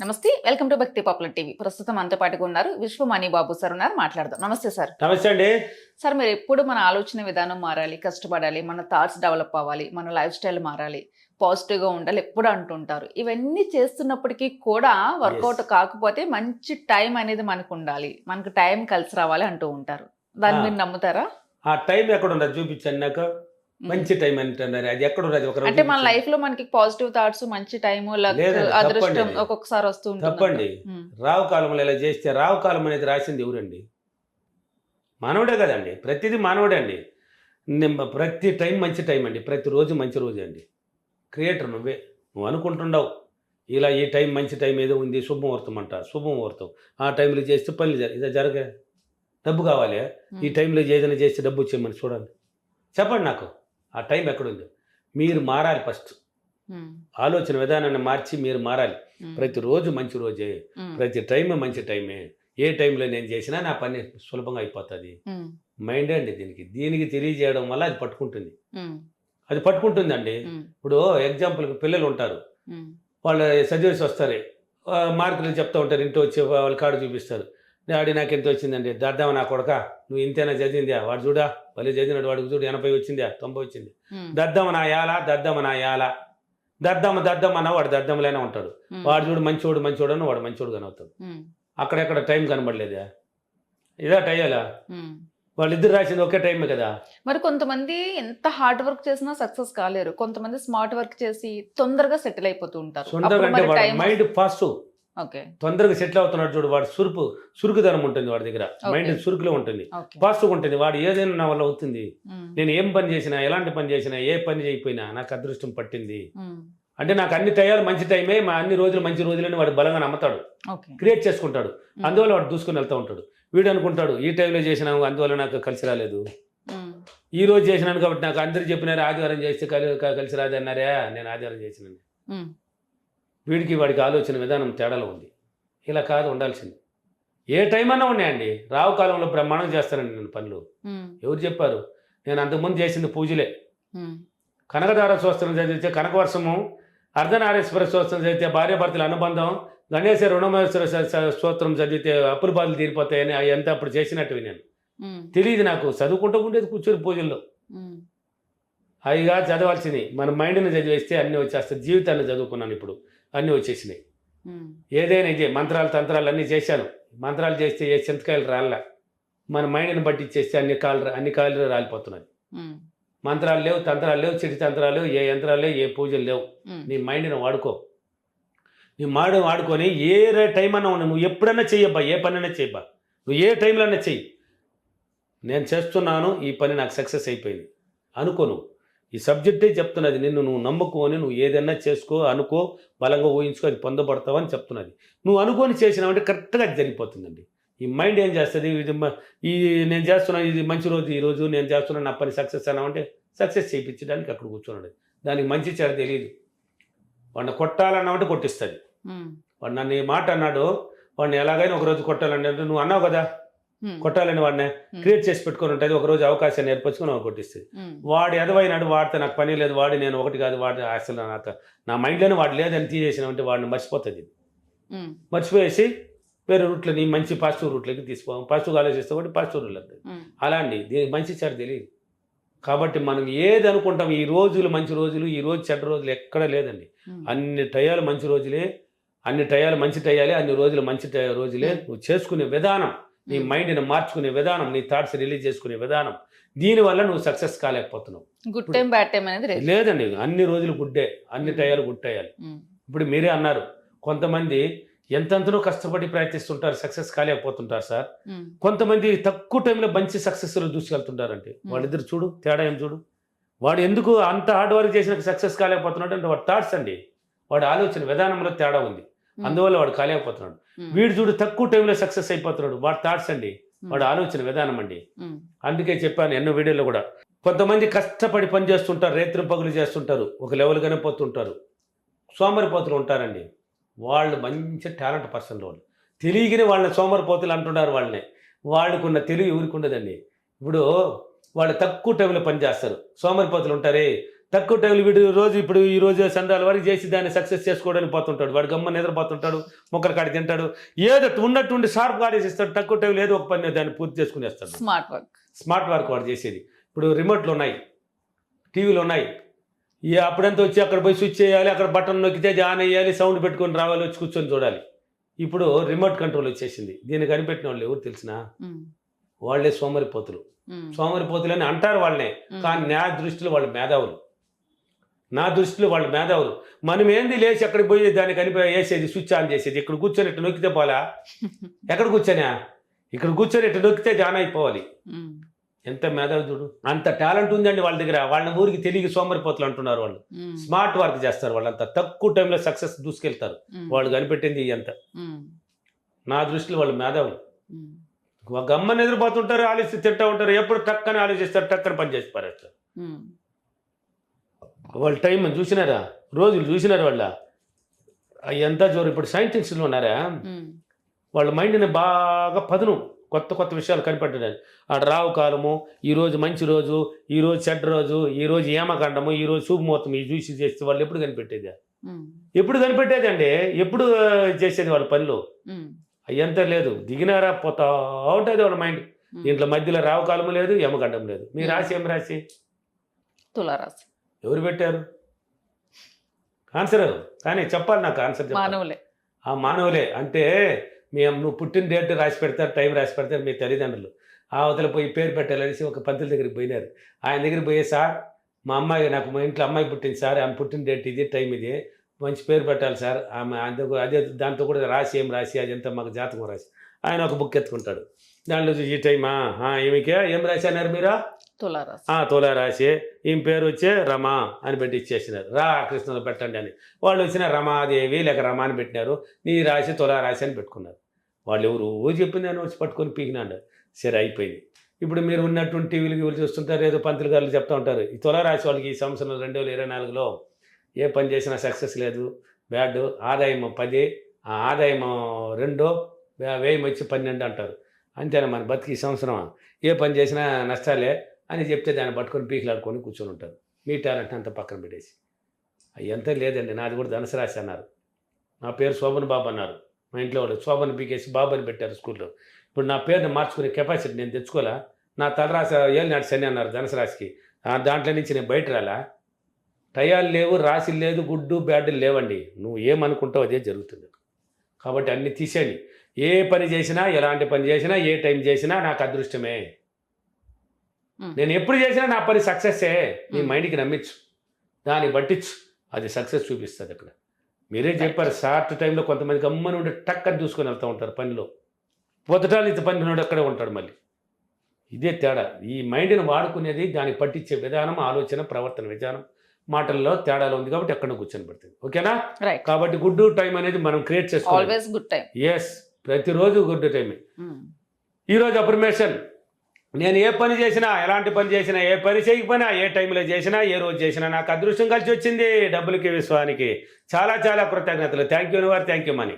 నమస్తే welcome to Bhakti popular TV. ప్రస్తుతం అంత పాటుగా ఉన్నారు విశ్వమణి బాబు సార్ ఉన్నారు మాట్లాడదాం. నమస్తే సార్. నమస్తే అండి. సార్ మీరు ఎప్పుడు మన ఆలోచన విధానం మారాలి కష్టపడాలి మన థాట్స్ డెవలప్ అవ్వాలి మన లైఫ్ స్టైల్ మారాలి పాజిటివ్గా ఉండాలి ఎప్పుడు అంటుంటారు? ఇవన్నీ చేస్తున్నప్పటికీ కూడా వర్కౌట్ కాకపోతే మంచి టైం అనేది మనకు ఉండాలి మనకు టైం కలిసి రావాలి అంటూ ఉంటారు. దాన్ని. మీరు నమ్ముతారా? ఆ టైం ఎక్కడ ఉండదు చూపించండి నాకు. మంచి టైం అంటున్నారు అది ఎక్కడ రోజు అంటే మన. లైఫ్లో మనకి పాజిటివ్ థాట్స్ మంచి టైం అదృష్టం. ఒక్కొక్కసారి వస్తూ ఉంటుంది తప్పండి. రావు కాలంలో ఇలా చేస్తే రావు కాలం అనేది రాసింది ఎవరండి? మానవుడే కదండి. ప్రతిదీ మానవుడే అండి. ప్రతి టైం మంచి టైం అండి. ప్రతిరోజు మంచి రోజు అండి. క్రియేటర్ నువ్వే. నువ్వు అనుకుంటుండవు. ఇలా ఈ టైం మంచి టైం ఏదో ఉంది శుభముహూర్తం అంట శుభముహూర్తం. ఆ టైంలో చేస్తే పనులు జర ఇది జరగ డబ్బు కావాలి ఈ టైంలో ఏదైనా చేస్తే డబ్బు వచ్చేయమని చూడండి. చెప్పండి నాకు. ఆ టైం ఎక్కడుంది? మీరు మారాలి ఫస్ట్. ఆలోచన విధానాన్ని మార్చి మీరు మారాలి. ప్రతిరోజు మంచి రోజే. ప్రతి టైం మంచి టైమే. ఏ టైంలో నేను చేసినా నా పని సులభంగా అయిపోతుంది. మైండే అండి దీనికి? దీనికి తెలియజేయడం వల్ల అది పట్టుకుంటుంది. అది పట్టుకుంటుందండి. ఉమ్, ఇప్పుడు ఎగ్జాంపుల్కి పిల్లలు ఉంటారు. వాళ్ళు చదివేసి వస్తారు. మార్కులు చెప్తూ ఉంటారు. ఇంటి వచ్చి వాళ్ళ కాడు చూపిస్తారు. డాడీ నాకు ఎంత వచ్చిందండి దద్దామ నా కొడక నువ్వు ఇంతేనా చదివిందా వాడు చూడా భలే చదివినాడు. వాడికి చూడు ఎనభై వచ్చిందా తొంభై వచ్చింది. దద్దమ్మ నా యాల దద్దమ్మ నా యాల. దద్దమ్మ దద్దమ్మ అన్న వాడు దద్దమ్మలేనే ఉంటాడు. వాడు చూడు మంచోడు మంచోడు అని వాడు మంచోడు కనవుతాడు అక్కడెక్కడ టైం కనబడలేదా? ఇదా ఉమ్. వాళ్ళిద్దరు రాసింది ఒకే టైమే కదా? మరి కొంతమంది ఎంత హార్డ్ వర్క్ చేసినా సక్సెస్ కాలేరు. కొంతమంది స్మార్ట్ వర్క్ చేసి తొందరగా సెటిల్ అయిపోతూ ఉంటారు. Mind fast. తొందరగా సెటిల్ అవుతున్నాడు చూడు వాడు సురుపు సురుకుదనం ఉంటుంది వాడి దగ్గర. మైండ్ సురుకులో ఉంటుంది. ఫాస్ట్గా ఉంటుంది. వాడు ఏదైనా నా వల్ల అవుతుంది. నేను ఏం పని చేసినా ఎలాంటి పని చేసినా ఏ పని చేయకపోయినా నాకు అదృష్టం పట్టింది. అంటే నాకు అన్ని టయాలు మంచి టైమే మా అన్ని రోజులు మంచి రోజులని వాడు బలంగా నమ్ముతాడు. క్రియేట్ చేసుకుంటాడు. అందువల్ల వాడు దూసుకొని వెళ్తూ ఉంటాడు. వీడు అనుకుంటాడు ఈ టైంలో చేసినాము అందువల్ల నాకు కలిసి రాలేదు. ఈ రోజు చేసినాను కాబట్టి నాకు అందరు చెప్పినారు ఆదివారం చేస్తే కలిసి రాదు అన్నారే నేను ఆదివారం చేసినాను. వీడికి వాడికి ఆలోచన విధానం తేడాలో ఉంది. ఇలా కాదు ఉండాల్సింది. ఏ టైం అన్నా ఉన్నాయండి. రావు కాలంలో బ్రహ్మాండం చేస్తానండి నేను పనులు. ఎవరు చెప్పారు? నేను అంతకుముందు చేసింది పూజలే. కనకదార స్తోత్రం చదివితే కనకవర్షము అర్ధనారేశ్వర స్తోత్రం చదివితే భార్యాభర్తల అనుబంధం గణేశ రుణమేశ్వర స్తోత్రం చదివితే అప్పుల బాధలు తీరిపోతాయని అవి అంతా అప్పుడు చేసినట్టు నేను. తెలియదు నాకు. చదువుకుంటూ ఉండేది కూర్చొని పూజల్లో. హాయిగా చదవాల్సింది. మన మైండ్ని చదివేస్తే అన్నీ వచ్చేస్తాయి. జీవితాన్ని చదువుకున్నాను ఇప్పుడు. అన్నీ వచ్చేసినాయి. ఏదైనా ఇదే మంత్రాలు తంత్రాలు అన్నీ చేశాను. మంత్రాలు చేస్తే ఏ చింతకాయలు రాళ్ళ మన మైండ్ని బట్టి ఇచ్చేస్తే అన్ని కాళ్ళు అన్ని కాళ్ళు రాలిపోతున్నాయి మంత్రాలు లేవు తంత్రాలు లేవు చిటి తంత్రాలు ఏ యంత్రాలు లేవు ఏ పూజలు లేవు. నీ మైండ్ని వాడుకో. నీ మాడు వాడుకొని ఏ టైం అన్నా ఉన్నా నువ్వు ఎప్పుడన్నా చెయ్యబ్బా ఏ పనైనా చెయ్యబ్బా నువ్వు ఏ టైంలో అన్నా చెయ్యి. నేను చేస్తున్నాను ఈ పని నాకు సక్సెస్ అయిపోయింది. అనుకో నువ్వు. ఈ సబ్జెక్టే చెప్తున్నది. నిన్ను నువ్వు నమ్ముకొని నువ్వు ఏదైనా చేసుకో అనుకో బలంగా ఊహించుకో అది పొందబడతావని చెప్తున్నది. నువ్వు అనుకొని చేసినావంటే కరెక్ట్గా అది జరిగిపోతుందండి. ఈ మైండ్ ఏం చేస్తుంది? ఇది ఈ నేను చేస్తున్నాను ఇది మంచి రోజు ఈ రోజు నేను చేస్తున్నాను నా పని సక్సెస్ అన్నామంటే సక్సెస్ చేయించడానికి అక్కడ కూర్చున్నాడు. దానికి మంచి చెడ తెలియదు వాడిని కొట్టాలన్నామంటే కొట్టిస్తుంది. వాడు నన్ను ఈ మాట అన్నాడు వాడిని ఎలాగైనా ఒక రోజు కొట్టాలని అంటే నువ్వు అన్నావు కదా? కొట్టాలని వాడిని క్రియేట్ చేసి పెట్టుకొని ఉంటుంది ఒక రోజు అవకాశాన్ని ఏర్పరచుకొని వాడు కొట్టిస్తుంది. వాడు ఎదవైనాడు వాడితే నాకు పని లేదు వాడి నేను ఒకటి కాదు వాడి అసలు నాకు నా మైండ్లోనే వాడు లేదని తీసేసినామంటే వాడిని మర్చిపోతుంది మర్చిపోయేసి వేరే రూట్లో నీ మంచి పాజిటివ్ రూట్లోకి తీసుకో పాజిటివ్గా ఆలోచిస్తే కూడా పాజిటివ్ రూట్లో ఉమ్, అలా అండి దీనికి మంచి చెడు తెలియదు. కాబట్టి మనం ఏది అనుకుంటాం ఈ రోజులు మంచి రోజులు ఈ రోజు చెడ్డ రోజులు ఎక్కడ లేదండి. అన్ని టయాలు మంచి రోజులే అన్ని టయాలు మంచి టయాలే అన్ని రోజులు మంచి రోజులే. నువ్వు చేసుకునే విధానం నీ. మైండ్ని మార్చుకునే విధానం నీ థాట్స్ రిలీజ్ చేసుకునే విధానం. దీనివల్ల నువ్వు సక్సెస్ కాలేకపోతున్నావు. గుడ్ టైం బ్యాడ్ టైం అనేది లేదు. లేదండి అన్ని రోజులు గుడ్డే అన్ని ఉమ్. టయాలు గుడ్ టయాలు. ఉమ్, ఇప్పుడు మీరే అన్నారు కొంతమంది ఎంతెంతనో కష్టపడి ప్రయత్నిస్తుంటారు సక్సెస్ కాలేకపోతుంటారు సార్. కొంతమంది తక్కువ టైంలో మంచి సక్సెస్లో దూసుకెళ్తుంటారంటే వాళ్ళిద్దరు చూడు తేడా ఏం చూడు? వాడు ఎందుకు అంత హార్డ్ వర్క్ చేసిన సక్సెస్ కాలేకపోతున్నాడు అంటే వాడు థాట్స్ అండి వాడి ఆలోచన విధానంలో తేడా ఉంది. అందువల్ల వాడు కాలేకపోతున్నాడు. వీడు చూడు తక్కువ టైంలో సక్సెస్ అయిపోతున్నాడు. వాడు థాట్స్ అండి. వాడు ఆలోచన విధానం అండి. అందుకే చెప్పాను ఎన్నో వీడియోలో కూడా. కొంతమంది కష్టపడి పని చేస్తుంటారు రేత్రి పగులు చేస్తుంటారు ఒక లెవెల్గానే పోతుంటారు. సోమరిపోతులు ఉంటారండి. వాళ్ళు మంచి టాలెంట్ పర్సన్ వాళ్ళు. తెలియగానే వాళ్ళని సోమరిపోతులు అంటున్నారు వాళ్ళని. వాళ్ళకున్న తెలివి ఎవరికి ఉండదండి. ఇప్పుడు వాళ్ళు తక్కువ టైంలో పని చేస్తారు. సోమరిపోతులు ఉంటారే తక్కువ టైంలో వీడు రోజు ఇప్పుడు ఈ రోజు సందాల వరకు చేసి దాన్ని సక్సెస్ చేసుకోవడానికి పోతుంటాడు. వాడు గమ్మ నిద్రపోతుంటాడు మొక్కలు కాడి తింటాడు ఏదో ఉన్నట్టుండి షార్ప్ ఆడేసిస్తాడు తక్కువ టైంలో ఏదో ఒక పని దాన్ని పూర్తి చేసుకునేస్తాడు. స్మార్ట్ వర్క్ స్మార్ట్ వర్క్ వాడు చేసేది. ఇప్పుడు రిమోట్లు ఉన్నాయి టీవీలు ఉన్నాయి. ఈ అప్పుడంతా వచ్చి అక్కడ పోయి స్విచ్ చేయాలి అక్కడ బటన్ నొక్కితే ఆన్ అయ్యాలి సౌండ్ పెట్టుకొని రావాలి వచ్చి కూర్చొని చూడాలి. ఇప్పుడు రిమోట్ కంట్రోల్ వచ్చేసింది. దీన్ని కనిపెట్టిన వాళ్ళు ఎవరు తెలిసినా? వాళ్ళే సోమరిపోతులు. సోమరిపోతులు అని అంటారు వాళ్ళనే. కానీ నా దృష్టిలో వాళ్ళు మేధావులు. నా దృష్టిలో వాళ్ళు మేధావులు. మనం ఏంది లేచి అక్కడికి పోయి దాన్ని కనిపి వేసేది స్విచ్ ఆన్ చేసేది. ఇక్కడ కూర్చొని ఇట్లా నొక్కితే పోలా? ఎక్కడ కూర్చొనా ఇక్కడ కూర్చొని ఇట్లా నొక్కితే జాన్ అయిపోవాలి. ఎంత మేధావి చూడు. అంత టాలెంట్ ఉందండి వాళ్ళ దగ్గర. వాళ్ళ ఊరికి తెలియక సోమరిపోతులు అంటున్నారు వాళ్ళు. స్మార్ట్ వర్క్ చేస్తారు వాళ్ళంతా. తక్కువ టైంలో సక్సెస్ దూసుకెళ్తారు. వాళ్ళు కనిపెట్టింది ఎంత నా దృష్టిలో వాళ్ళు మేధావులు. ఒక గమ్మని ఎదురుపోతుంటారు ఆలోచిస్తే తింటా ఉంటారు. ఎప్పుడు టక్కని ఆలోచిస్తారు టక్కని పని చేసి పారేస్తారు. వాళ్ళ టైం చూసినారా? రోజులు చూసినారు వాళ్ళ? అవి ఎంత జోరు ఇప్పుడు సైంటిస్టులు ఉన్నారా? వాళ్ళ మైండ్ని బాగా పదును. కొత్త కొత్త విషయాలు కనిపెట్టడానికి. ఆడ రావు కాలము ఈ రోజు మంచి రోజు ఈ రోజు చెడ్డ రోజు ఈ రోజు ఏమకండము ఈ రోజు శుభముహూర్తం ఈ చూసి చేస్తే వాళ్ళు ఎప్పుడు కనిపెట్టేది? ఎప్పుడు కనిపెట్టేదండి ఎప్పుడు చేసేది వాళ్ళ పనులు? అయ్యంతా లేదు. దిగినారా పోతా ఉంటుంది వాళ్ళ మైండ్ దీంట్లో మధ్యలో రావు కాలము లేదు యమగండం లేదు. మీ రాశి ఏం రాశి? తులారాశి. ఎవరు పెట్టారు? ఆన్సర్ కానీ చెప్పాలి నాకు ఆన్సర్ మానవులే. ఆ మానవులే. అంటే మేము నువ్వు పుట్టిన డేట్ రాసి పెడతారు టైం రాసి పెడతారు మీ తల్లిదండ్రులు. ఆ అవతల పోయి పేరు పెట్టాలనేసి ఒక పంతుల దగ్గరికి పోయినారు. ఆయన దగ్గరికి పోయే సార్ మా అమ్మాయి నాకు మా ఇంట్లో అమ్మాయి పుట్టింది సార్ ఆమె పుట్టిన డేట్ ఇది టైం ఇది. మంచి పేరు పెట్టాలి సార్. ఆమె అందుకు అదే దాంతో కూడా రాసి ఏం రాసి అదంతా మాకు జాతకం రాసి. ఆయన ఒక బుక్ ఎత్తుకుంటాడు. దాంట్లో ఈ టైమా ఆ, ఈమెకే ఏం రాసి అన్నారు మీరా? తులారాశి. తులారాశి తులా ఈమె పేరు వచ్చే రమా అని పెట్టి ఇచ్చేసినారు. రా కృష్ణలో పెట్టండి అని. వాళ్ళు వచ్చిన రమాదేవి లేక రమా అని పెట్టినారు. నీ రాశి తులారాశి అని పెట్టుకున్నారు. వాళ్ళు ఎవరు ఊరు చెప్పింది అని వచ్చి పట్టుకొని పీకినాడు. సరే అయిపోయింది. ఇప్పుడు మీరు ఉన్నటువంటి టీవీలు ఎవరు చూస్తుంటారు? ఏదో పంతులు గారు చెప్తూ ఉంటారు. ఈ తులారాశి వాళ్ళకి ఈ సంవత్సరం రెండు వేల ఇరవై నాలుగులో ఏ పని చేసినా సక్సెస్ లేదు. బ్యాడ్ ఆదాయం పది ఆ ఆదాయం రెండో వ్యయం వచ్చి పన్నెండు అంటారు. అంతేనా మన బతికి ఈ సంవత్సరం? ఏ పని చేసినా నష్టాలే. అని చెప్తే దాన్ని పట్టుకొని పీకిలాడుకొని కూర్చొని ఉంటారు. మీ టాలెంట్ అంతా పక్కన పెట్టేసి. అయ్యంతా లేదండి నాది కూడా ధనసరాశి అన్నారు. నా పేరు శోభన్ బాబు అన్నారు. మా ఇంట్లో వాళ్ళు శోభన్ పీకేసి బాబు అని పెట్టారు స్కూల్లో. ఇప్పుడు నా పేరుని మార్చుకునే కెపాసిటీ నేను తెచ్చుకోలే నా తలరాశి ఏళ్ళు నాటి శని అన్నారు ధనసరాశికి దాంట్లో నుంచి నేను బయట రాలా? టయాలు లేవు రాశి లేదు గుడ్డు బ్యాడ్లు లేవండి. నువ్వు ఏమనుకుంటావు అదే జరుగుతుంది. కాబట్టి అన్ని తీసేయండి. ఏ పని చేసినా ఎలాంటి పని చేసినా ఏ టైం చేసినా నాకు అదృష్టమే. నేను ఎప్పుడు చేసినా నా పని సక్సెస్సే నీ Hmm. మైండ్కి నమ్మించు దాన్ని పట్టించు అది సక్సెస్ చూపిస్తుంది అక్కడ. మీరే చెప్పారు షార్ట్ టైంలో కొంతమంది గమ్మని ఉండి టక్కని చూసుకొని వెళ్తూ ఉంటారు పనిలో. పొద్దుటాలు ఇంత పని ఉన్నాడు అక్కడే ఉంటాడు మళ్ళీ. ఇదే తేడా. ఈ మైండ్ని వాడుకునేది దానికి పట్టించే విధానం ఆలోచన ప్రవర్తన విధానం మాటల్లో తేడాలు ఉంది కాబట్టి ఎక్కడ కూర్చొని పెడుతుంది. ఓకేనా? కాబట్టి గుడ్ టైం అనేది మనం క్రియేట్ చేసుకోవాలి. ఎస్ ప్రతిరోజు గుడ్ టైమే ఈరోజు అప్రిమేషన్ నేను ఏ పని చేసినా ఎలాంటి పని చేసినా ఏ పని చేయకపోయినా ఏ టైంలో చేసినా ఏ రోజు చేసినా నాకు అదృష్టం కలిసి వచ్చింది డబ్బులకి విశ్వానికి. చాలా చాలా కృతజ్ఞతలు. థ్యాంక్ యూ వారు థ్యాంక్ యూ మనీ